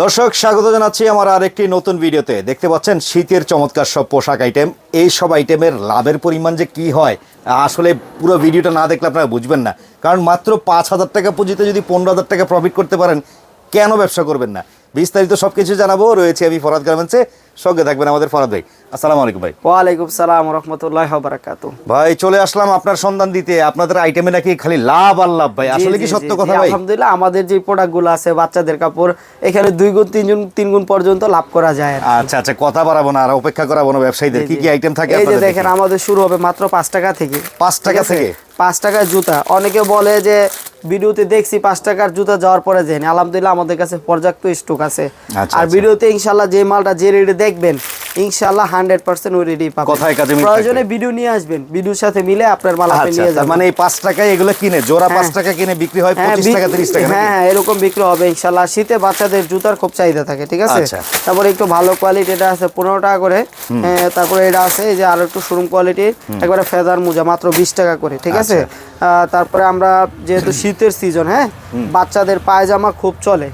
দর্শক, স্বাগত জানাচ্ছি আমার আরেকটি নতুন ভিডিওতে। দেখতে পাচ্ছেন, শীতের চমৎকার সব পোশাক আইটেম এই সব আইটেমের লাভের পরিমাণ যে কি হয়, আসলে পুরো ভিডিওটা না দেখলে আপনারা বুঝবেন না। কারণ মাত্র পাঁচ হাজার টাকা পুঁজিতে যদি পনেরো হাজার টাকা প্রফিট করতে পারেন, কেন ব্যবসা করবেন না? বিস্তারিত সব কিছু জানাব। রয়েছে আমি ফরাদ গার্মেন্টসে। সঙ্গে থাকবেন আমাদের ফরাদ ভাই। আসসালামু আলাইকুম ভাই। ওয়ালাইকুম সালাম রহমতুল্লাহ বারাকাতু ভাই চলে আসলাম আপনার সন্ধান দিতে। আপনাদের আইটেমে নাকি খালি লাভ আর লাভ ভাই। আসলে কি সত্য কথা ভাই? আলহামদুলিল্লাহ আমাদের যে প্রোডাক্টগুলো আছে বাচ্চাদের কাপড় এখানে দুই গুণ তিন গুণ তিন গুণ পর্যন্ত লাভ করা যায় আচ্ছা আচ্ছা কথা বাড়াবো না আর অপেক্ষা করাবো না ব্যবসায়ীদের। কি কি আইটেম থাকে এই যে দেখেন আমাদের শুরু হবে মাত্র পাঁচ টাকা থেকে। পাঁচ টাকা থেকে? পাঁচ টাকার জুতা। অনেকে বলে যে ভিডিওতে দেখছি পাঁচ টাকার জুতা যাওয়ার পরে যায়নি আলহামদুলিল্লাহ আমাদের কাছে পর্যাপ্ত স্টক আছে আচ্ছা, আর আচ্ছা। ভিডিওতে ইনশাল্লাহ যে মালটা যে রেটে দেখবেন হান্ড্রেড পার্সেন্ট ওই রেডি পাবেন কথায় কাজে মিল প্রয়োজনে ভিডিও নিয়ে আসবেন। ভিডিওর সাথে মিলে আপনার মাল আপনি আচ্ছা নিয়ে যাবেন। মানে এই পাঁচ টাকায় এগুলো কিনে জোড়া পাঁচ টাকা কিনে বিক্রি হয় হ্যাঁ, পঁচিশ বিক- টাকা তিরিশ টাকা হ্যাঁ হ্যাঁ, এরকম বিক্রি হবে ইনশাল্লাহ শীতে বাচ্চাদের জুতার খুব চাহিদা থাকে ঠিক আছে? আচ্ছা। তারপরে একটু ভালো কোয়ালিটি এটা আছে পনেরো টাকা করে। হ্যাঁ, তারপরে এটা আছে এই যে আরও একটু শোরুম কোয়ালিটির একবারে ফেদার মোজা মাত্র বিশ টাকা করে ঠিক আছে? আচ্ছা। তারপরে আমরা যেহেতু শীতের সিজন হ্যাঁ? বাচ্চাদের পায়জামা খুব চলে।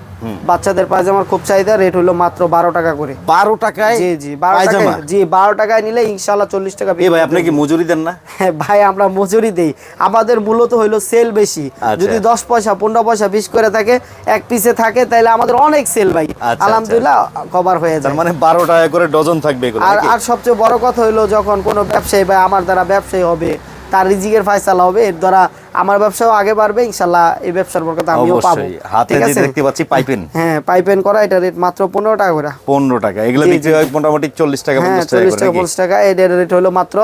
বাচ্চাদের পায়জামার খুব চাহিদা রেট হলো মাত্র বারো টাকা করে। বারো টাকায় জি জি বারো? টাকায় জি বারো টাকায় নিলে ইনশাল্লাহ চল্লিশ টাকা ভাই আপনি কি মজুরি দেন না? হ্যাঁ, ভাই আমরা মজুরি দেই। আমাদের মূলত হইল সেল বেশি। আচ্ছা। যদি দশ পয়সা পনেরো পয়সা বিশ করে থাকে এক পিসে থাকে তাহলে আমাদের অনেক সেল ভাই। আচ্ছা। আলহামদুলিল্লাহ কভার হয়ে যায়। মানে বারো টাকা করে ডজন থাকবে আর আর সবচেয়ে বড় কথা হইল যখন কোনো ব্যবসায়ী ভাই আমার দ্বারা ব্যবসায়ী হবে তার রিজিকের ফায়সালা হবে এর দ্বারা আমার ব্যবসাও আগে বাড়বে ইনশাল্লাহ এই ব্যবসার বরকত আমিও পাবো। হাতে যে দেখতে পাচ্ছি পাইপেন। হ্যাঁ পাইপেন করা এটা রেট মাত্র পনেরো টাকা করে। পনেরো টাকা। এগুলো বিক্রি হয় মোটামুটি চল্লিশ টাকা হ্যাঁ পঞ্চাশ টাকা চল্লিশ করে টাকা নাকি? পঞ্চাশ টাকা। এটার রেট হলো মাত্র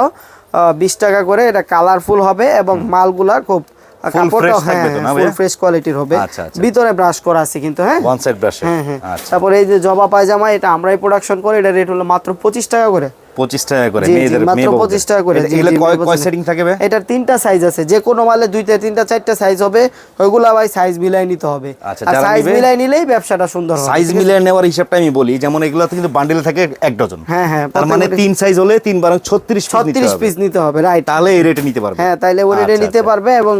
বিশ টাকা করে। এটা কালারফুল হবে এবং মালগুলা খুব হ্যাঁ? ফ্রেশ কোয়ালিটির হবে। আচ্ছা, আচ্ছা। ভিতরে ব্রাশ করা আছে কিন্তু হ্যাঁ? ওয়ান সাইড ব্রাশে হ্যাঁ হ্যাঁ। আচ্ছা। তারপরে এই যে জবা পায়জামা এটা আমরাই প্রোডাকশন করে। এটা রেট হলো মাত্র পঁচিশ টাকা করে। পঁচিশ টাকা করে মাত্র 25 টাকা করে, কয় কয় সেটিং থাকবে? এটার তিনটা সাইজ আছে। যে কোনো মালে দুইটা তিনটা চারটা সাইজ হবে ওইগুলা ভাই সাইজ মিলাই নিতে হবে। আচ্ছা, সাইজ মিলাই নিলেই ব্যবসাটা সুন্দর হবে সাইজ? মিলিয়ে নেওয়ার হিসাবটা আমি বলি যেমন এগুলোতে কিন্তু বান্ডেলে থাকে এক ডজন হ্যাঁ হ্যাঁ তার মানে তিন সাইজ হলে তিন বারং ছত্রিশ ছত্রিশ পিস নিতে হবে রাইট তাহলে এই রেটে নিতে পারবে। হ্যাঁ তাইলে ওই রেটে আচ্ছা, নিতে আচ্ছা। পারবে এবং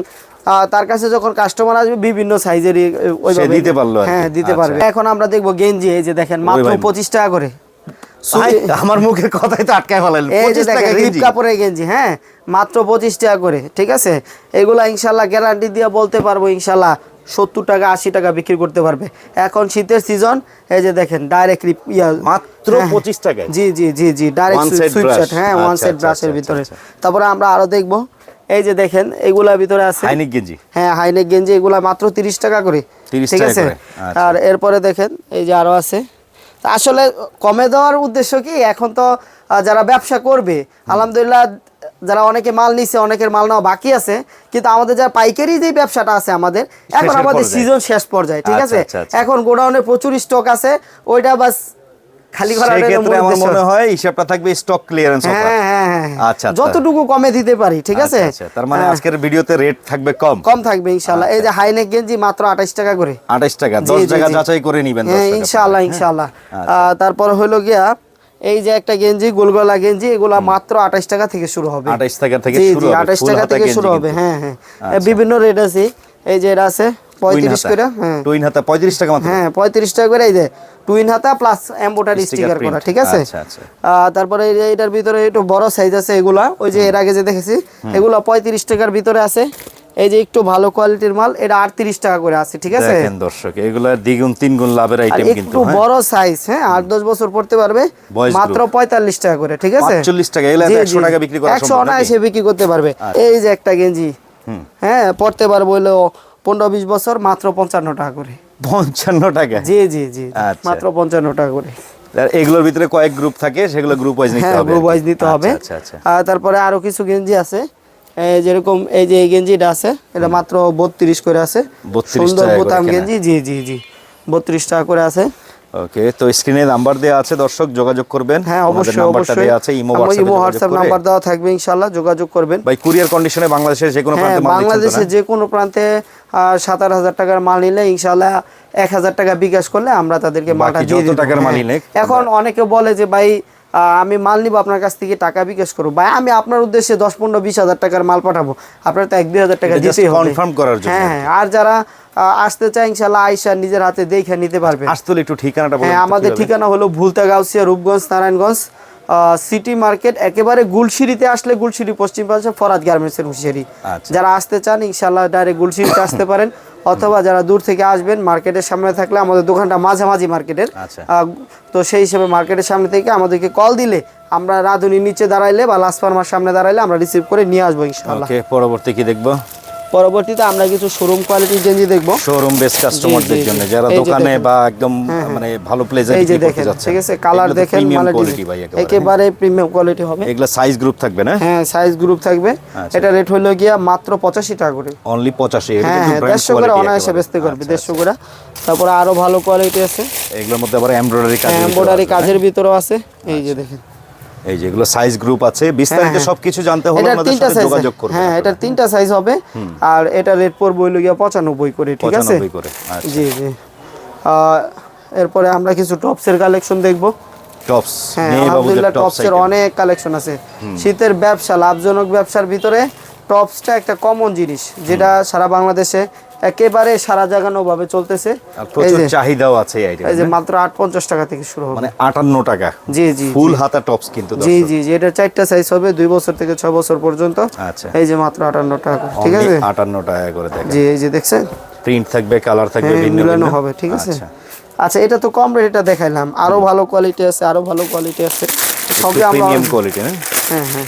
তার কাছে যখন কাস্টমার আসবে বিভিন্ন সাইজের ওইভাবে দিতে পারল হ্যাঁ দিতে আচ্ছা। পারবে। এখন আমরা দেখব গেঞ্জি এই যে দেখেন মাত্র পঁচিশ টাকা করে। আমার মুখের কথাই তো আটকায় কেজি? কাপড়ের গেঞ্জি হ্যাঁ? মাত্র পঁচিশ টাকা করে ঠিক আছে? এগুলা ইনশাল্লাহ গ্যারান্টি দিয়ে বলতে পারব ইনশাল্লাহ সত্তর টাকা আশি টাকা বিক্রি করতে পারবে। এখন শীতের সিজন এই যে দেখেন ডাইরেক্ট ইয়া মাত্র 25 জি জি জি জি direct One set sweep brush। শার্ট হ্যাঁ ওয়ান সেট ব্রাশের ভিতরে। তারপরে আমরা আরও দেখব এই যে দেখেন এগুলার ভিতরে আছে। হাইনেক গেঞ্জি? হ্যাঁ হাইনেক গেঞ্জি এগুলা মাত্র তিরিশ টাকা করে ঠিক আছে? আচ্ছা। আর এরপরে দেখেন এই যে আরও আছে। আসলে কমে দেওয়ার উদ্দেশ্য কি? এখন তো যারা ব্যবসা করবে আলহামদুলিল্লাহ যারা অনেকে মাল নিছে অনেকের মাল নেওয়া বাকি আছে কিন্তু আমাদের যারা পাইকারি যে ব্যবসাটা আছে আমাদের এখন আমাদের সিজন শেষ পর্যায়ে ঠিক আচ্ছা, আছে? আচ্ছা, আচ্ছা। এখন গোডাউনে প্রচুর স্টক আছে ওইটা বাস খালি আমার মনে হয় হিসাবটা থাকবে স্টক ক্লিয়ারেন্স হ্যাঁ হ্যাঁ হ্যাঁ হ্যাঁ। আচ্ছা, আচ্ছা। যতটুকু কমে দিতে পারি ঠিক আছে? তার মানে। আজকের ভিডিওতে রেট থাকবে কম। কম থাকবে ইনশাল্লাহ এই যে হাইনেক গেঞ্জি মাত্র আঠাশ টাকা করে। আঠাশ টাকা জি, দশ জি, টাকা যাচাই করে নিবেন ইনশাআল্লাহ ইনশাআল্লাহ। তারপর হলো গিয়া এই যে একটা গেঞ্জি গোলগলা গেঞ্জি এগুলা মাত্র আঠাশ টাকা থেকে শুরু হবে। আঠাশ টাকা থেকে শুরু হবে, আঠাশ টাকা থেকে শুরু হবে। হ্যাঁ হ্যাঁ। আচ্ছা। বিভিন্ন রেট আছে। এই যে এটা আছে করে হ্যাঁ টুইন হাতা পঁয়ত্রিশ টাকা মাত্র। হ্যাঁ পঁয়ত্রিশ টাকা করে এই যে টুইন হাতা প্লাস এম্বোটারি স্টিকার করা ঠিক আছে? আচ্ছা, আচ্ছা। আহ, তারপরে এটার ভিতরে একটু বড় সাইজ আছে এগুলা ওই যে এর আগে যে দেখেছি এগুলা পঁয়ত্রিশ টাকার ভিতরে আছে। এই যে একটু ভালো কোয়ালিটির মাল এটা আটত্রিশ টাকা করে আছে ঠিক আছে? দেখেন দর্শক এগুলা দ্বিগুণ তিন লাভের আইটেম কিন্তু একটু বড় সাইজ হ্যাঁ আট দশ বছর পড়তে পারবে মাত্র group। পঁয়তাল্লিশ টাকা করে ঠিক আছে? 45 টাকা, এগুলা 100 টাকা বিক্রি করা সম্ভব বিক্রি করতে পারবে। এই যে একটা গেঞ্জি। হ্যাঁ পড়তে পারব হলো পনেরো বিশ বছর মাত্র পঞ্চান্ন টাকা করে। পঞ্চান্ন টাকা? জি জি জি আচ্ছা। মাত্র পঞ্চান্ন টাকা করে। এগুলোর ভিতরে কয়েক গ্রুপ থাকে সেগুলো গ্রুপ ওয়াইজ নিতে হ্যাঁ হবে। গ্রুপ ওয়াইজ নিতে হবে। আর তারপরে আরও কিছু গেঞ্জি আছে। এই যেরকম এই যে এই গেঞ্জিটা আছে এটা মাত্র বত্রিশ করে আছে। 32 সুন্দর বোতাম গেঞ্জি জি জি জি বত্রিশ টাকা করে আছে। ওকে তো স্ক্রিনে নাম্বার দেওয়া আছে দর্শক যোগাযোগ করবেন। হ্যাঁ অবশ্যই অবশ্যই। দেওয়া আছে ইমো ইমো হোয়াটসঅ্যাপে হোয়াটসঅ্যাপ নাম্বার দেওয়া থাকবে ইনশাল্লাহ যোগাযোগ করবেন। ভাই কুরিয়ার কন্ডিশনে বাংলাদেশের যে কোনো হ্যাঁ প্রান্তে মাল দিচ্ছেন তো বাংলাদেশে না? যে কোনো প্রান্তে সাত আট হাজার টাকার মাল নিলে ইনশাল্লাহ এক হাজার টাকা বিকাশ করলে আমরা তাদেরকে মালটা দিয়ে টাকার মালই হ্যাঁ। এখন অনেকে বলে যে ভাই আমি মাল নিব আপনার কাছ থেকে টাকা বিকাশ করব। ভাই আমি আপনার উদ্দেশ্যে দশ পনেরো বিশ হাজার টাকার মাল পাঠাবো। আপনার তো এক দুই হাজার টাকা দিতেই হবে। করার জন্য হ্যাঁ হ্যাঁ আর যারা আসতে চায় ইনশাল্লাহ আইসা নিজের হাতে দেখে নিতে পারবে। আসতে একটু ঠিকানাটা হ্যাঁ আমাদের ঠিকানা হলো ভুলতা গাউসিয়া রূপগঞ্জ নারায়ণগঞ্জ। সিটি মার্কেট একেবারে গুলশিরিতে আসলে গুলশিরি পশ্চিম পাশে ফরাদ গার্মেন্টসের হুশিয়ারি আচ্ছা। যারা আসতে চান ইনশাল্লাহ ডাইরেক্ট গুলশিরিতে আসতে পারেন। অথবা যারা দূর থেকে আসবেন মার্কেটের সামনে থাকলে আমাদের দোকানটা মাঝামাঝি মার্কেটের আচ্ছা। তো সেই হিসেবে মার্কেটের সামনে থেকে আমাদেরকে কল দিলে আমরা রাধুনির নিচে দাঁড়াইলে বা লাস্ট ফার্মার সামনে দাঁড়াইলে আমরা রিসিভ করে নিয়ে আসব ইনশাল্লাহ পরবর্তী কি দেখব? পরবর্তীতে আমরা কিছু শোরুম কোয়ালিটির গেঞ্জি দেখব। শোরুম বেস কাস্টমারদের। জন্য। যারা দোকানে বা একদম মানে ভালো প্লেজার এই যে করতে দেখেন যাচ্ছে ঠিক আছে? কালার দেখেন মানে কোয়ালিটি ভাই একেবারে। প্রিমিয়াম কোয়ালিটি হবে। এগুলো সাইজ গ্রুপ থাকবে না? হ্যাঁ সাইজ গ্রুপ থাকবে। আচ্ছা। এটা রেট হলো গিয়া মাত্র পঁচাশি টাকা করে। অনলি পঁচাশি এটা হ্যাঁ কিন্তু হ্যাঁ ব্র্যান্ড করে অনায়াসে বেচতে পারবে দেড়শো করে। তারপরে আরও ভালো কোয়ালিটি আছে। এগুলোর মধ্যে আবার এমব্রয়ডারি কাজ এমব্রয়ডারি কাজের ভিতরেও আছে। এই যে দেখেন। এই যেগুলো সাইজ গ্রুপ আছে বিস্তারিত হ্যাঁ। সবকিছু জানতে হলে আমাদের সাথে যোগাযোগ করবেন হ্যাঁ এটার তিনটা সাইজ হবে। আর এটা রেট পড়বে হইল গিয়া পঁচানব্বই করে ঠিক আছে? 95 করে আচ্ছা। জি জি। এরপরে আমরা কিছু টপসের কালেকশন দেখব। টপস হ্যাঁ আলহামদুলিল্লাহ টপসের অনেক কালেকশন আছে। শীতের ব্যবসা লাভজনক ব্যবসার ভিতরে টপসটা একটা কমন জিনিস যেটা সারা বাংলাদেশে একেবারে সারা জাগানো ভাবে চলতেছে। প্রচুর চাহিদাও আছে এই যে মাত্র আট পঞ্চাশ টাকা থেকে শুরু হবে। মানে আটান্ন টাকা। জি জি ফুল হাতা টপস কিন্তু জি জি জি এটা চারটা সাইজ হবে দুই বছর থেকে বছর পর্যন্ত। আচ্ছা। এই যে মাত্র আটান্ন টাকা ঠিক আছে? আটান্ন টাকা করে দেখেন জি এই যে দেখছেন? প্রিন্ট থাকবে কালার থাকবে হ্যাঁ ভিন্ন মিলানো ভিন্ন হবে ঠিক আছে? আচ্ছা। আচ্ছা এটা তো কম রেট এটা দেখাইলাম। আরও ভালো কোয়ালিটি আছে আরও ভালো কোয়ালিটি আছে। সবই আমরা প্রিমিয়াম কোয়ালিটি না হ্যাঁ হ্যাঁ।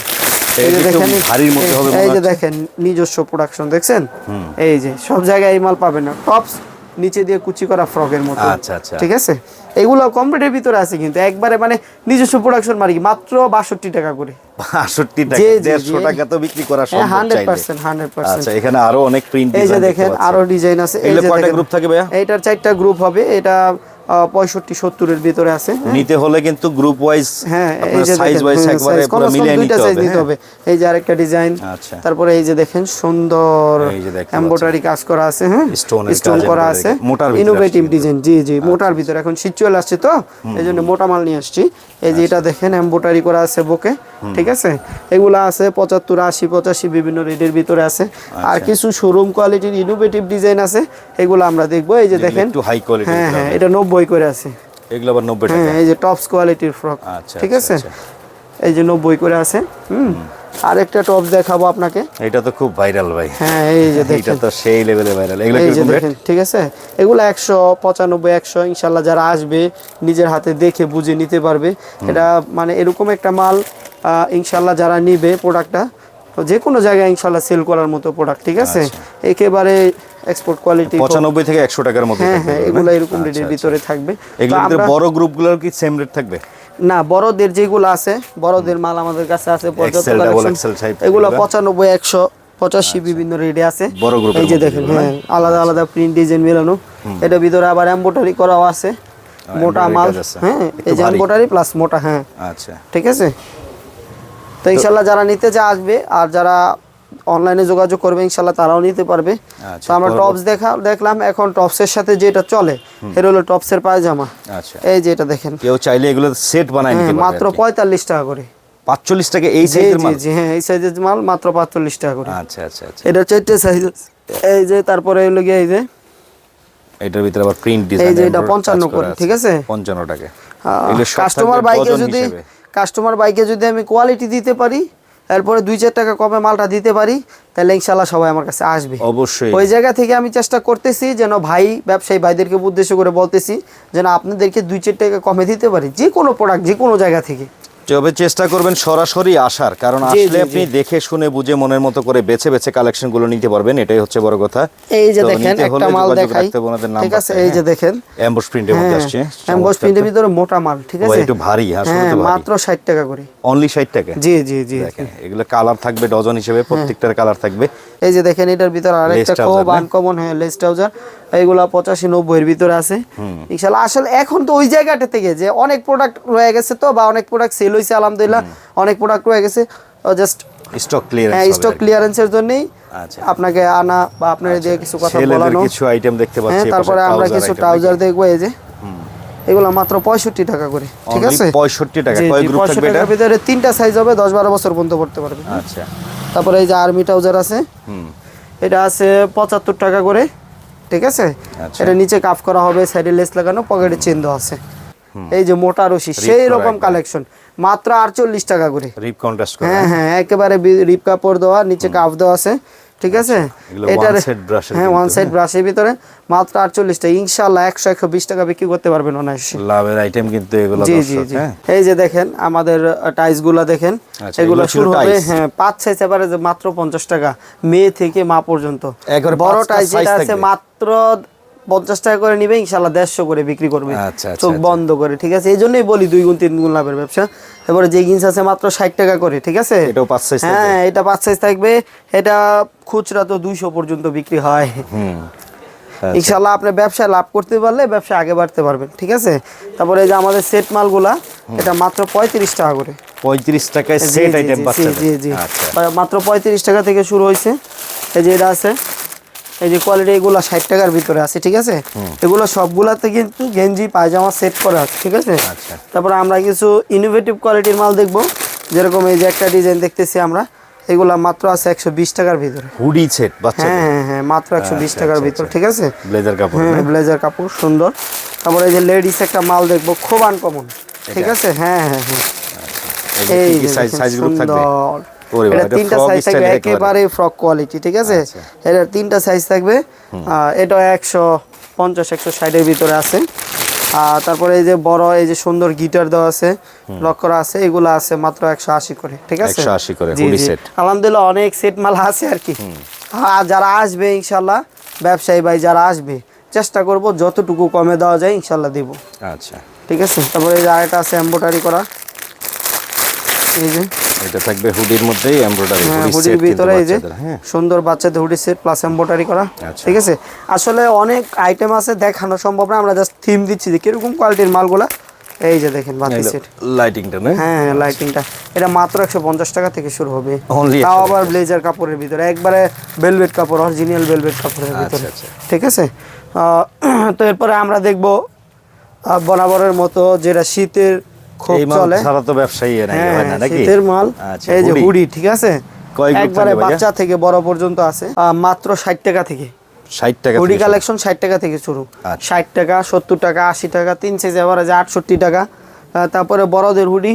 এই যে একটু ভারীর মধ্যে হবে এই যে হচ্ছে। দেখেন নিজস্ব প্রোডাকশন দেখছেন? এই যে সব জায়গায় এই মাল পাবেন না। টপস নিচে দিয়ে কুচি করা ফ্রকের মতো। আচ্ছা, আচ্ছা। ঠিক আছে? এগুলো কম ভিতরে আছে কিন্তু একবারে মানে নিজস্ব প্রোডাকশন মারি মাত্র বাষট্টি টাকা করে। বাষট্টি টাকা দেড়শো টাকা তো বিক্রি করা সম্ভব হান্ড্রেড পার্সেন্ট হান্ড্রেড পার্সেন্ট এখানে আরও অনেক প্রিন্ট এই যে দেখেন আরও ডিজাইন আছে। এই যে কয়টা গ্রুপ এইটার চারটা গ্রুপ হবে। এটা পঁয়ষট্টি সত্তরের ভিতরে আছে নিতে হলে কিন্তু গ্রুপ ওয়াইজ হ্যাঁ এই যে সাইজ ওয়াইজ হ্যাঁ, একবারে পুরো মিলিয়ে নিতে হবে নিতে হ্যাঁ? হবে। এই যে আরেকটা ডিজাইন আচ্ছা। তারপরে এই যে দেখেন সুন্দর এমব্রয়ডারি কাজ করা আছে হ্যাঁ? স্টোন করা আছে। মোটার ইনোভেটিভ ডিজাইন জি জি মোটার ভিতরে। এখন চলে আসছে তো? এই জন্য মোটা মাল নিয়ে আসছি। এই যে আচ্ছা। এটা দেখেন এমব্রয়ডারি করা আছে বুকে ঠিক আছে? এগুলো আছে পঁচাত্তর আশি পঁচাশি বিভিন্ন রেটের ভিতরে আছে। আর আচ্ছা। কিছু শোরুম কোয়ালিটির ইনোভেটিভ ডিজাইন আছে এগুলো আমরা দেখব। এই যে দেখেন হ্যাঁ হ্যাঁ এটা নব্বই করে আছে। এগুলো আবার নব্বই হ্যাঁ এই যে টপস কোয়ালিটির ফ্রক আচ্ছা, ঠিক আচ্ছা, আছে? এই যে নব্বই করে আছে হুম? আরেকটা টপস দেখাবো আপনাকে। এটা তো খুব ভাইরাল ভাই। হ্যাঁ এই যে এটা তো সেই লেভেলে ভাইরাল এগুলো রেট দেখেন ঠিক আছে? এগুলো একশো পঁচানব্বই একশো ইনশাল্লাহ যারা আসবে নিজের হাতে দেখে বুঝে নিতে পারবে। এটা মানে এরকম একটা মাল আহ, ইনশাল্লাহ যারা নিবে প্রোডাক্টটা যে কোনো জায়গায় ইনশাল্লাহ সেল করার মতো প্রোডাক্ট ঠিক আছে? আচ্ছা। একেবারে এক্সপোর্ট কোয়ালিটি পঁচানব্বই থেকে একশো টাকার মধ্যে হ্যাঁ হ্যাঁ এগুলো এরকম আচ্ছা, রেটের আচ্ছা। ভিতরে থাকবে। বড় গ্রুপগুলোর কি সেম রেট থাকবে? না বড়দের যেগুলো আছে বড়দের মাল আমাদের কাছে আছে পর্যাপ্ত এগুলো। এগুলো? পঁচানব্বই একশো পঁচাশি বিভিন্ন রেটে আছে। বড় এই যে দেখেন হ্যাঁ আলাদা আলাদা প্রিন্ট ডিজাইন মেলানো। এটার ভিতরে আবার এম্বোটারি করাও আছে। মোটা মাল হ্যাঁ এই যে। এম্বোটারি প্লাস মোটা হ্যাঁ। আচ্ছা। ঠিক আছে? তো ইনশাল্লাহ যারা নিতে যা আসবে আর যারা অনলাইনে যোগাযোগ করবে ইনশাল্লাহ তারাও নিতে পারবে। আচ্ছা, তো আমরা টপস দেখা দেখলাম এখন টপসের সাথে যেটা চলে এটা হলো টপসের পায়জামা। আচ্ছা। এই যে এটা দেখেন। কেউ চাইলে এগুলো সেট বানায় নিতে হ্যাঁ, মাত্র পঁয়তাল্লিশ টাকা করে। পাঁচচল্লিশ টাকা এই সাইজের মাল? জি হ্যাঁ এই সাইজের মাল মাত্র পাঁচচল্লিশ টাকা করে। আচ্ছা আচ্ছা আচ্ছা। এটা চারটে সাইজ এই যে তারপরে হলো গিয়ে এই যে এটার ভিতরে আবার প্রিন্ট ডিজাইন এই যে এটা 55 করে, ঠিক আছে? পঞ্চান্ন টাকা। কাস্টমার বাইকে যদি কাস্টমার বাইকে যদি আমি কোয়ালিটি দিতে পারি এরপরে দুই চার টাকা কমে মালটা দিতে পারি তাহলে ইনশাল্লাহ সবাই আমার কাছে আসবে। অবশ্যই। ওই জায়গা থেকে আমি চেষ্টা করতেছি যেন ভাই ব্যবসায়ী ভাইদেরকে উদ্দেশ্য করে বলতেছি যেন আপনাদেরকে দুই চার টাকা কমে দিতে পারি যে কোনো প্রোডাক্ট যে কোনো জায়গা থেকে। তবে চেষ্টা করবেন সরাসরি আসার কারণ আসলে আপনি দেখে শুনে বুঝে মনের মতো করে বেছে বেছে কালেকশনগুলো নিতে পারবেন এটাই হচ্ছে বড় কথা। এই যে দেখেন একটা মাল দেখাই। ঠিক আছে এই যে হ্যাঁ। দেখেন। অ্যাম্বুশ প্রিন্টের মধ্যে আসছে অ্যাম্বস প্রিন্টের ভিতরে মোটা মাল ঠিক আছে? একটু ভারী, আসলে হ্যাঁ তো মাত্র ষাট টাকা করে। অনলি ষাট টাকা? জি জি জি দেখেন এগুলো কালার থাকবে ডজন হিসেবে প্রত্যেকটার কালার থাকবে। এই যে দেখেন এটার ভিতরে আরেকটা খুব আনকমন হ্যাঁ লেস ট্রাউজার এইগুলা পঁচাশি নব্বই এর ভিতরে আছে। ইনশাল্লাহ আসলে এখন তো ওই জায়গাটা থেকে যে অনেক প্রোডাক্ট রয়ে গেছে তো বা অনেক প্রোডাক্ট সেল হয়েছে আলহামদুলিল্লাহ অনেক প্রোডাক্ট রয়ে গেছে। জাস্ট স্টক ক্লিয়ারেন্স হ্যাঁ স্টক ক্লিয়ারেন্সের জন্যই আচ্ছা। আপনাকে আনা বা আপনার দিয়ে কিছু কথা বলানো। কিছু আইটেম দেখতে হ্যাঁ পাচ্ছি তারপরে আমরা কিছু ট্রাউজার দেখব এই যে। এগুলো মাত্র পঁয়ষট্টি টাকা করে ঠিক আছে? 65 টাকা। কয় group থাকবে এটা? টাকার ভিতরে তিনটা সাইজ হবে দশ বারো বছর পর্যন্ত পড়তে পারবে। আচ্ছা। তারপরে এই যে আর্মি ট্রাউজার আছে। হুম। এটা আছে পঁচাত্তর টাকা করে ঠিক আছে? আচ্ছা। এটা নিচে কাফ করা হবে সাইডে লেস লাগানো পকেটে চেন দেওয়া আছে। এই যে মোটা রশি সেই রকম কালেকশন মাত্র আটচল্লিশ টাকা করে। রিপ কন্ট্রাস্ট করে। হ্যাঁ হ্যাঁ একেবারে রিপ কাপড় দেওয়া নিচে কাফ দেওয়া আছে। ঠিক আছে? brush এর হ্যাঁ ওয়ান সাইড ব্রাশের ভিতরে মাত্র আটচল্লিশটা ইনশাল্লাহ একশো একশো বিশ টাকা বিক্রি করতে পারবেন অনায়াসে। লাভের আইটেম কিন্তু এগুলো জি জি জি। হ্যাঁ। এই যে দেখেন আমাদের টাইসগুলা দেখেন আচ্ছা, এগুলো শুরু হবে হ্যাঁ পাঁচ সাইজ এবারে মাত্র পঞ্চাশ টাকা মে থেকে মা পর্যন্ত। বড় টাইস যেটা আছে মাত্র পঞ্চাশ টাকা করে নিবে ইনশাল্লাহ দেড়শো করে বিক্রি করবে। আচ্ছা, আচ্ছা, চোখ আচ্ছা। বন্ধ করে ঠিক আছে? এই জন্যই বলি দুই গুণ তিন গুণ লাভের ব্যবসা। এবারে যে জিন্স আছে মাত্র ষাট টাকা করে ঠিক আছে? হ্যাঁ এটা পাঁচ সাইজ থাকবে। এটা খুচরা তো দুইশো পর্যন্ত বিক্রি হয়। ইনশাল্লাহ আপনি ব্যবসায় লাভ করতে পারলে ব্যবসা আগে বাড়তে পারবেন ঠিক আছে? তারপরে এই যে আমাদের সেট মালগুলা এটা মাত্র পঁয়ত্রিশ টাকা করে। পঁয়ত্রিশ টাকায় জি, সেট জি, আইটেম জি, পাচ্ছেন। জি জি বা- মাত্র পঁয়ত্রিশ টাকা থেকে শুরু হয়েছে। এই যে এটা আছে এই যে কোয়ালিটি এগুলো ষাট টাকার ভিতরে আছে ঠিক আছে? এগুলো সবগুলাতে কিন্তু গেঞ্জি পায়জামা সেট করা আছে ঠিক আছে? আচ্ছা। তারপরে আমরা কিছু ইনোভেটিভ কোয়ালিটির মাল দেখব। যেরকম এই যে একটা ডিজাইন দেখতেছি আমরা এগুলা মাত্র আছে একশো বিশ টাকার ভিতরে। হুডি সেট হ্যাঁ হ্যাঁ হ্যাঁ মাত্র একশো বিশ আচ্ছা, টাকার আচ্ছা, ভিতর আচ্ছা। ঠিক আছে? ব্লেজার কাপড় হ্যাঁ ব্লেজার কাপড় সুন্দর। তারপরে এই যে লেডিস একটা মাল দেখব খুব আনকমন ঠিক আছে? হ্যাঁ হ্যাঁ হ্যাঁ। এই সাইজ থাকবে? সুন্দর। এটা এটা তিনটা সাইজ থাকবে একেবারে। একেবারে ফ্রক কোয়ালিটি ঠিক আছে? আচ্ছা। এটা তিনটা সাইজ থাকবে। এটা একশো পঞ্চাশ একশো ষাটের ভিতরে আছে। আর তারপরে এই যে বড় এই যে সুন্দর গিটার দেওয়া আছে লক করা আছে এগুলো আছে মাত্র একশো আশি করে ঠিক আছে? 180 করে, জি, hoodie জি। set। আলহামদুলিল্লাহ অনেক সেট মাল আছে আর কি। আর যারা আসবে ইনশাল্লাহ ব্যবসায়ী ভাই যারা আসবে চেষ্টা করব যতটুকু কমে দেওয়া যায় ইনশাল্লাহ দেব। আচ্ছা। ঠিক আছে? তারপরে এই যে আরেকটা আছে এম্বোটারি করা। এই যে। এটা থাকবে হুডির মধ্যেই এমব্রয়ডারি হ্যাঁ হুডির ভিতরে এই যে হ্যাঁ। সুন্দর বাচ্চাদের হুডি সেট প্লাস করা আচ্ছা। ঠিক আছে? আসলে অনেক আইটেম আছে দেখানো সম্ভব না আমরা জাস্ট থিম দিচ্ছি যে কীরকম কোয়ালিটির মালগুলা। এই যে দেখেন বাতি সেট লাইটিংটা না? হ্যাঁ হ্যাঁ লাইটিংটা এটা মাত্র একশো পঞ্চাশ টাকা থেকে শুরু হবে। Only তাও আবার ব্লেজার কাপড়ের ভিতরে একবারে ভেলভেট কাপড় অরিজিনাল ভেলভেট কাপড়ের ভিতরে। আচ্ছা। ঠিক আছে? তো এরপরে আমরা দেখব বরাবরের মতো যেটা শীতের খুব চলে। ছাড়া তো ব্যবসায়ী হ্যাঁ হয় না নাকি? শীতের মাল। আচ্ছা এই যে হুডি। ঠিক আছে? একবারে বাচ্চা থেকে বড় পর্যন্ত আছে। মাত্র ষাট টাকা থেকে। 60 টাকা হুডি কালেকশন ষাট টাকা থেকে শুরু। আচ্ছা। ষাট টাকা সত্তর টাকা আশি টাকা তিন সাইজ এভারেজে আটষট্টি টাকা। তারপরে বড়দের হুডি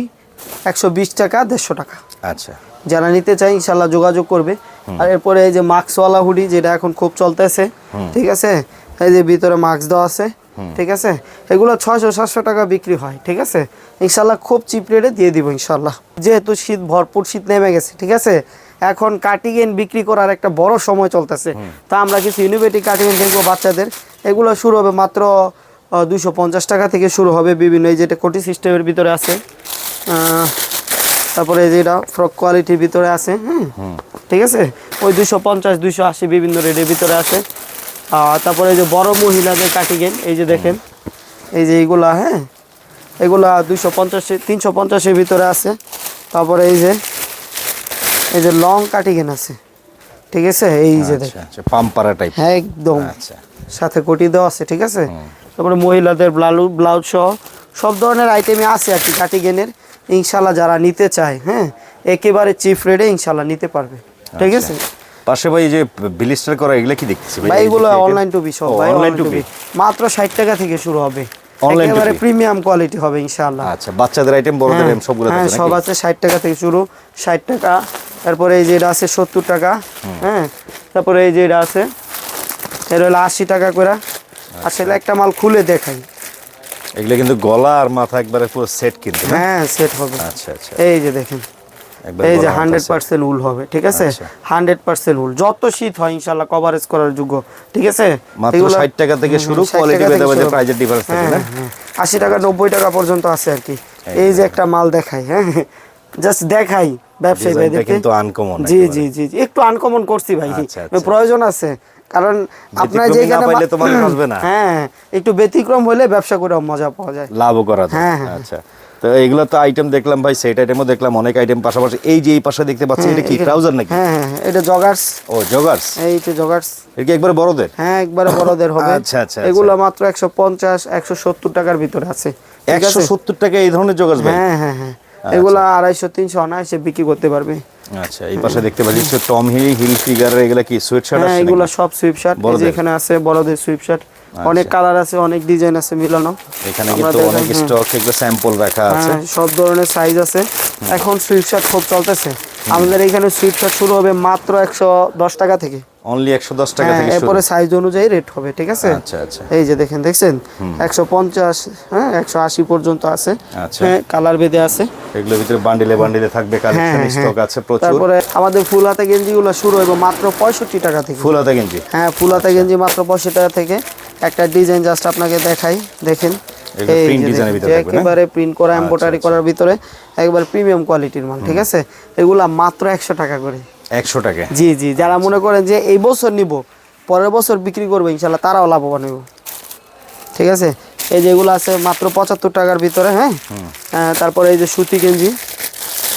একশো বিশ টাকা দেড়শো টাকা। আচ্ছা। যারা নিতে চায় ইনশাল্লাহ যোগাযোগ করবে। আর এরপরে এই যে মাস্কওয়ালা হুডি যেটা এখন খুব চলতেছে ঠিক আছে? এই যে ভিতরে মাস্ক দেওয়া আছে ঠিক আছে? এগুলো ছয়শো সাতশো টাকা বিক্রি হয় ঠিক আছে? ইনশাল্লাহ খুব চিপ রেটে দিয়ে দিব ইনশাল্লাহ। যেহেতু শীত ভরপুর শীত নেমে গেছে ঠিক আছে? এখন কাটিগেন বিক্রি করার একটা বড় সময় চলতেছে। তা আমরা কিছু ইনোভেটিভ কাটিগেন দেখব বাচ্চাদের। এগুলো শুরু হবে মাত্র দুশো পঞ্চাশ টাকা থেকে শুরু হবে বিভিন্ন এই যেটা কোটি সিস্টেমের ভিতরে আছে। তারপরে এই যে এটা ফ্রক কোয়ালিটির ভিতরে আছে হ্যাঁ ঠিক আছে? ওই দুশো পঞ্চাশ দুশো আশি বিভিন্ন রেটের ভিতরে আছে। তারপরে এই যে বড় মহিলাদের কাটিগেন এই যে দেখেন এই যে এইগুলা হ্যাঁ? এগুলা দুশো পঞ্চাশে তিনশো পঞ্চাশের ভিতরে আছে। তারপরে এই যে এই যে লং কাটিগেন আছে। ঠিক আছে? এই যে আচ্ছা দেখেন। আচ্ছা পাম্পারা টাইপ হ্যাঁ একদম। আচ্ছা। সাথে কোটি দেওয়া আছে ঠিক আছে? তারপরে মহিলাদের ব্লাউজ ব্লাউজ সহ সব ধরনের আইটেমই আছে আর কি কাটিগেনের ইনশাল্লাহ যারা নিতে চায় হ্যাঁ একেবারে চিপ রেটে ইনশাল্লাহ নিতে পারবে। ঠিক আছে? পাশে ভাই যে বিলিস্টার করা এগুলা কি দেখতেছি ভাই? এগুলো অনলাইন টুপি সব ভাই অনলাইন অনলাইন টুপি মাত্র ষাট টাকা থেকে শুরু হবে। Online একেবারে প্রিমিয়াম কোয়ালিটি হবে ইনশাআল্লাহ। আচ্ছা বাচ্চাদের আইটেম বড়দের হ্যাঁ, আইটেম সবগুলো হ্যাঁ সব আছে ষাট টাকা থেকে শুরু ষাট টাকা। তারপরে এই যে এটা আছে সত্তর টাকা হ্যাঁ। তারপরে এই যে এটা আছে এটা হলো আশি টাকা করে। আসলে একটা মাল খুলে দেখাই। এগুলো কিন্তু গলা আর মাথা একবারে পুরো সেট কিন্তু হ্যাঁ সেট হবে। আচ্ছা আচ্ছা। এই যে দেখেন। এই যে হান্ড্রেড পার্সেন্ট উল হবে ঠিক আছে। Hundred percent wool. যত শীত হয় ইনশাল্লাহ কভারেজ করার যোগ্য ঠিক আছে? মাত্র এগুলো- 60 টাকা থেকে শুরু, 60 quality টাকা ভেদে থেকে ভেদে শুরু। price এর difference থাকে হ্যাঁ, না? হ্যাঁ, আশি টাকা নব্বই টাকা পর্যন্ত আছে আর কি। এই যে একটা মাল দেখাই হ্যাঁ? জাস্ট দেখাই ব্যবসায়ী Design কিন্তু uncommon জি জি জি জি, একটু আনকমন করছি ভাই। প্রয়োজন আছে। কারণ আপনার যেখানে পাইলে তো মানুষ আসবে না। হ্যাঁ একটু ব্যতিক্রম হলে ব্যবসা করে মজা পাওয়া যায়। লাভও করা যায়। হ্যাঁ, হ্যাঁ। আচ্ছা। তো এগুলো তো আইটেম দেখলাম ভাই সেট আইটেমও দেখলাম অনেক আইটেম পাশাপাশি। এই যে এই পাশে দেখতে পাচ্ছি এটা কি ট্রাউজার নাকি? হ্যাঁ হ্যাঁ হ্যাঁ, এটা জগার্স ও জগার্স এই তো জগার্স এটা কি একবারে বড়দের? হ্যাঁ একবারে বড়দের হবে। আচ্ছা, আচ্ছা, এগুলো মাত্র একশো পঞ্চাশ একশো সত্তর টাকার ভিতরে আছে। ঠিক একশো আছে? সত্তর টাকা এই ধরনের জগার্স ভাই? হ্যাঁ হ্যাঁ হ্যাঁ। এগুলো আড়াইশো তিনশো অনায়াসে বিক্রি করতে পারবে। আচ্ছা এই পাশে দেখতে পাচ্ছি টম হিল হিল ফিগার এগুলা কি সোয়েট শার্ট হ্যাঁ আছে এগুলো সব সুইপ শার্ট এই যে? এখানে আছে বড়দের সুইপ শার্ট অনেক কালার আছে অনেক ডিজাইন আছে মিলানো। এখানে কিন্তু অনেক। স্টক এগুলো স্যাম্পল রাখা আছে। হ্যাঁ সব ধরনের সাইজ আছে। এখন সুইপ শার্ট খুব চলতেছে। আমাদের এখানে সুইপ শার্ট শুরু হবে মাত্র একশো দশ টাকা থেকে। অনলি একশো দশ টাকা হ্যাঁ থেকে শুরু। এরপরে সাইজ অনুযায়ী রেট হবে ঠিক আছে? আচ্ছা আচ্ছা। এই যে দেখেন দেখছেন? একশো পঞ্চাশ হ্যাঁ একশো আশি পর্যন্ত আছে। আচ্ছা। হ্যাঁ কালার বেঁধে আছে। এগুলোর ভিতরে বান্ডিলে বান্ডিলে থাকবে কালেকশন হ্যাঁ, স্টক। আছে প্রচুর। তারপরে আমাদের ফুল হাতে গেঞ্জিগুলো শুরু হবে মাত্র পঁয়ষট্টি টাকা থেকে। ফুল হাতা গেঞ্জি। হ্যাঁ ফুল হাতে গেঞ্জি মাত্র পঁয়ষট্টি টাকা থেকে। একটা ডিজাইন জাস্ট আপনাকে দেখাই দেখেন। একেবারে প্রিন্ট করা এমব্রয়ডারি আচ্ছা। করার ভিতরে একবার প্রিমিয়াম কোয়ালিটির মাল ঠিক আছে? এগুলা মাত্র একশো টাকা করে। একশো টাকা। জি জি যারা মনে করেন যে এই বছর নিব পরের বছর বিক্রি করব ইনশাল্লাহ তারাও লাভবান হইব। ঠিক আছে? এই যেগুলো আছে মাত্র পঁচাত্তর টাকার ভিতরে হ্যাঁ? তারপরে এই যে সুতি গেঞ্জি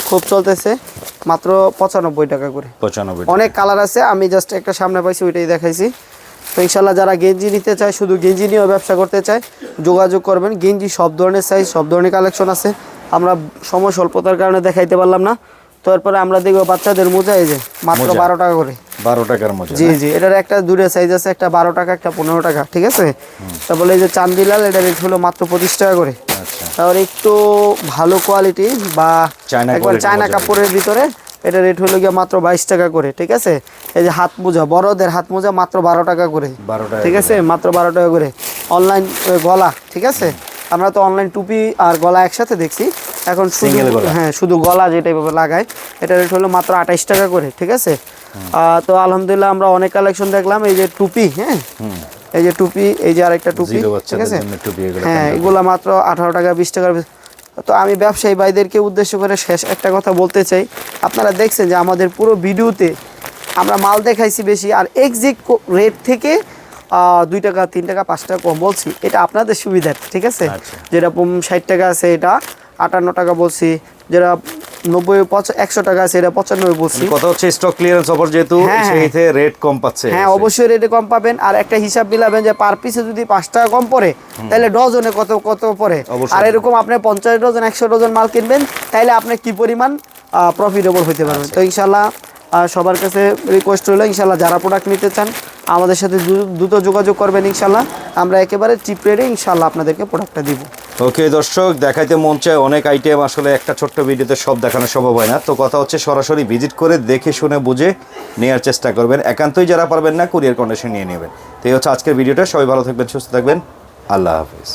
খুব চলতেছে মাত্র পঁচানব্বই টাকা করে। পঁচানব্বই অনেক কালার আছে আমি জাস্ট একটা সামনে পাইছি ওইটাই দেখাইছি। তো ইনশাল্লাহ যারা গেঞ্জি নিতে চায় শুধু গেঞ্জি নিয়েও ব্যবসা করতে চায় যোগাযোগ করবেন। গেঞ্জি সব ধরনের সাইজ সব ধরনের কালেকশন আছে। আমরা সময় স্বল্পতার কারণে দেখাইতে পারলাম না। তো এরপরে আমরা দেখব বাচ্চাদের মোজা এই যে মাত্র বারো টাকা করে। বারো টাকার মধ্যে জি জি এটার একটা দূরে সাইজ আছে একটা বারো টাকা একটা পনেরো টাকা ঠিক আছে? তারপরে এই যে চান্দিলাল এটা রেট হলো মাত্র পঁচিশ টাকা করে। আচ্ছা। তারপরে একটু ভালো কোয়ালিটি বা একবার চায়না কাপড়ের ভিতরে এটা রেট হলো গিয়ে মাত্র বাইশ টাকা করে ঠিক আছে? এই যে হাত মোজা বড়দের হাত মোজা মাত্র বারো টাকা করে বারো টাকা ঠিক আছে? মাত্র বারো টাকা করে। অনলাইন গলা ঠিক আছে? আমরা তো অনলাইন টুপি আর গলা একসাথে দেখছি। এখন শুধু গলা। হ্যাঁ শুধু গলা যেটা এভাবে লাগায় এটা রেট হলো মাত্র আঠাইশ টাকা করে ঠিক আছে? তো আলহামদুলিল্লাহ আমরা অনেক কালেকশন দেখলাম। এই যে টুপি হ্যাঁ? এই যে টুপি এই যে আরেকটা টুপি ঠিক আছে? হ্যাঁ এগুলা মাত্র আঠারো টাকা বিশ টাকার। তো আমি ব্যবসায়ী ভাইদেরকে উদ্দেশ্য করে শেষ একটা কথা বলতে চাই। আপনারা দেখছেন যে আমাদের পুরো ভিডিওতে আমরা মাল দেখাইছি বেশি আর এক্সিট রেট থেকে আহ, দুই টাকা তিন টাকা পাঁচ টাকা কম বলছি। এটা আপনাদের সুবিধার ঠিক আছে? আচ্ছা। যেরকম ষাট টাকা আছে এটা আটান্ন টাকা বলছি যেটা নব্বই একশো টাকা আছে এটা পঁচানব্বই বলছি। কথা হচ্ছে স্টক ক্লিয়ারেন্স অফার যেহেতু হ্যাঁ, হ্যাঁ। সেইতে রেট কম পাচ্ছে। হ্যাঁ অবশ্যই রেটে কম পাবেন। আর একটা হিসাব মিলাবেন যে পার পিসে যদি পাঁচ টাকা কম পড়ে তাহলে ডজনে কত কত পড়ে? আর এরকম আপনি পঞ্চাশ ডজন একশো ডজন মাল কিনবেন তাহলে আপনি কি পরিমাণ প্রফিটেবল হতে পারবেন। আচ্ছা। তো ইনশাল্লাহ সবার কাছে রিকোয়েস্ট রইল ইনশাল্লাহ যারা প্রোডাক্ট নিতে চান আমাদের সাথে দ্রুত যোগাযোগ করবেন ইনশাল্লাহ আমরা একেবারে চিপ রেটে ইনশাল্লাহ আপনাদেরকে প্রোডাক্টটা দিব। ওকে, দর্শক, দেখাইতে মন চায় অনেক আইটেম আসলে একটা ছোট্ট ভিডিওতে সব দেখানো সম্ভব হয় না। তো কথা হচ্ছে সরাসরি ভিজিট করে দেখে শুনে বুঝে নেওয়ার চেষ্টা করবেন। একান্তই যারা পারবেন না কুরিয়ার কন্ডিশন নিয়ে নেবেন। তো এই হচ্ছে আজকের ভিডিওটা। সবাই ভালো থাকবেন, সুস্থ থাকবেন। আল্লাহ হাফিজ।